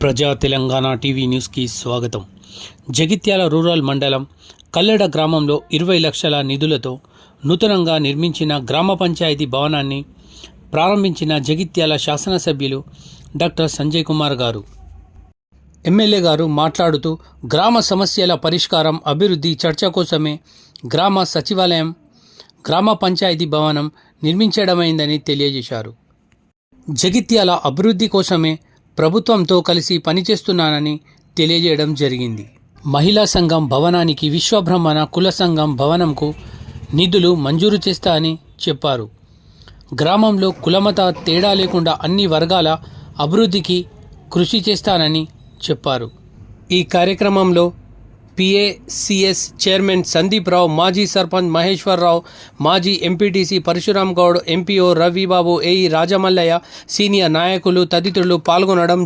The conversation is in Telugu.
ప్రజా తెలంగాణ టీవీ న్యూస్కి స్వాగతం. జగిత్యాల రూరల్ మండలం కల్లెడ గ్రామంలో ఇరవై లక్షల నిధులతో నూతనంగా నిర్మించిన గ్రామ పంచాయతీ భవనాన్ని ప్రారంభించిన జగిత్యాల శాసనసభ్యులు డాక్టర్ సంజయ్ కుమార్ గారు. ఎమ్మెల్యే గారు మాట్లాడుతూ గ్రామ సమస్యల పరిష్కారం అభివృద్ధి చర్చ కోసమే గ్రామ సచివాలయం గ్రామ పంచాయతీ భవనం నిర్మించడమైందని తెలియజేశారు. జగిత్యాల అభివృద్ధి కోసమే ప్రభుత్వంతో కలిసి పనిచేస్తున్నానని తెలియజేయడం జరిగింది. మహిళా సంఘం భవనానికి విశ్వబ్రహ్మణ కుల సంఘం భవనంకు నిధులు మంజూరు చేస్తా అని చెప్పారు. గ్రామంలో కులమత తేడా లేకుండా అన్ని వర్గాల అభివృద్ధికి కృషి చేస్తానని చెప్పారు. ఈ కార్యక్రమంలో పిఏసిఎస్ చైర్మన్ సందీప్ రావు మాజీ సర్పంచ్ మహేశ్వరరావు మాజీ MPTC Parashuram Goud MPO Ravibabu AE Rajamallaiah senior నాయకులు తదితరులు పాల్గొనడం